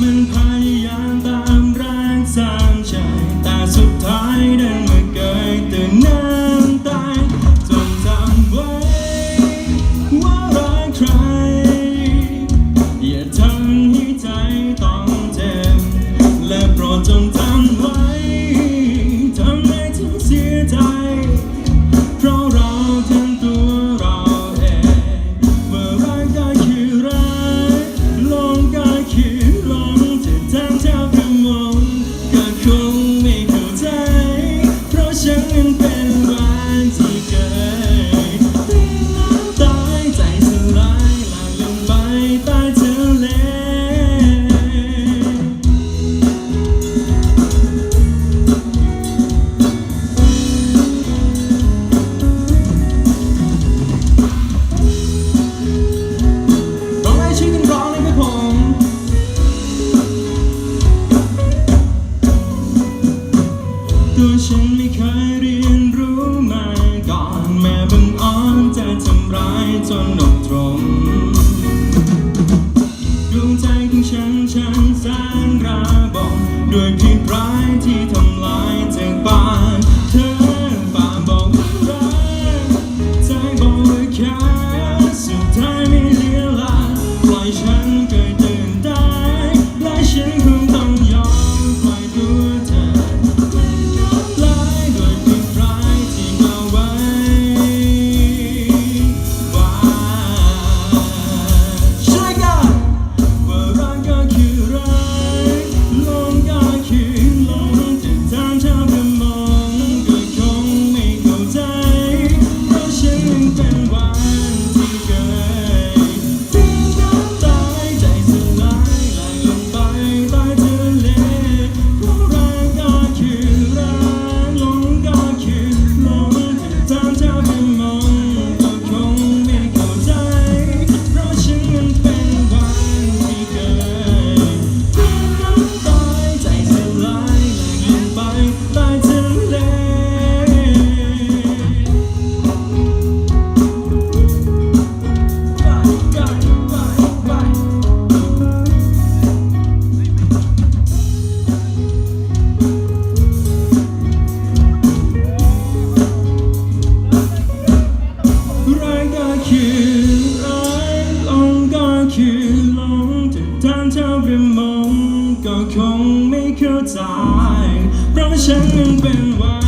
มันพยายามตามแรงสร้างใจแต่สุดท้ายเดินมาเกยตื่น คือฉันไม่เคยเรียนรู้มาก่อนแม่บังอ้อนจะทำร้ายจนอกตรงดวงใจของฉันฉันแสนระบบด้วยพิษร้ายที่ทำลายจากบ้านเธอป่าบอกว่ารักใจบอกว่าแค่สุดท้ายไม่เหลือละปล่อยฉัน เธอไปมงก็คงไม่เข้าใจเพราะฉันนั้นเป็นวัน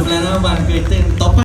จบแล้วนะวันเกยเต้นต่อไป